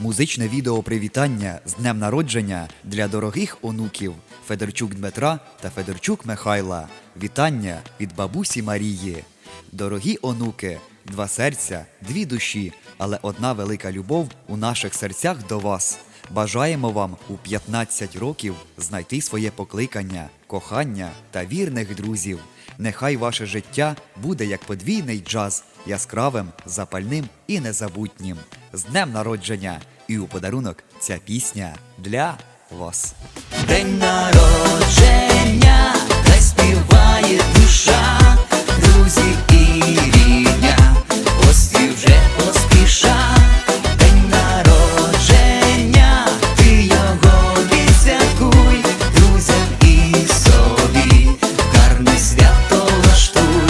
Музичне відео привітання з днем народження для дорогих онуків Федорчук Дмитра та Федорчук Михайла. Вітання від бабусі Марії. Дорогі онуки, два серця, дві душі, але одна велика любов у наших серцях до вас. Бажаємо вам у 15 років знайти своє покликання, кохання та вірних друзів. Нехай ваше життя буде як подвійний джаз, яскравим, запальним і незабутнім. З днем народження! І у подарунок ця пісня для вас. День народження, хай співає душа, друзі і рідня, гості вже поспіша. День народження, ти його відсвяткуй, друзям і собі, гарне свято влаштуй.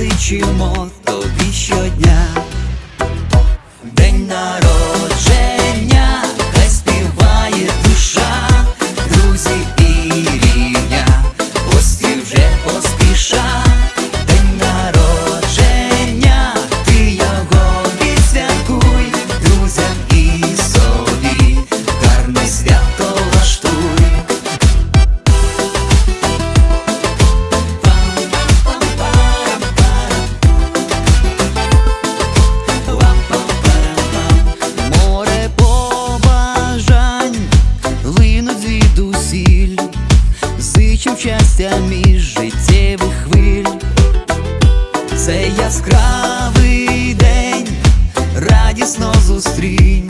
Щастя зичимо тобі щодня. День народження, яскравий день, радісно зустрінь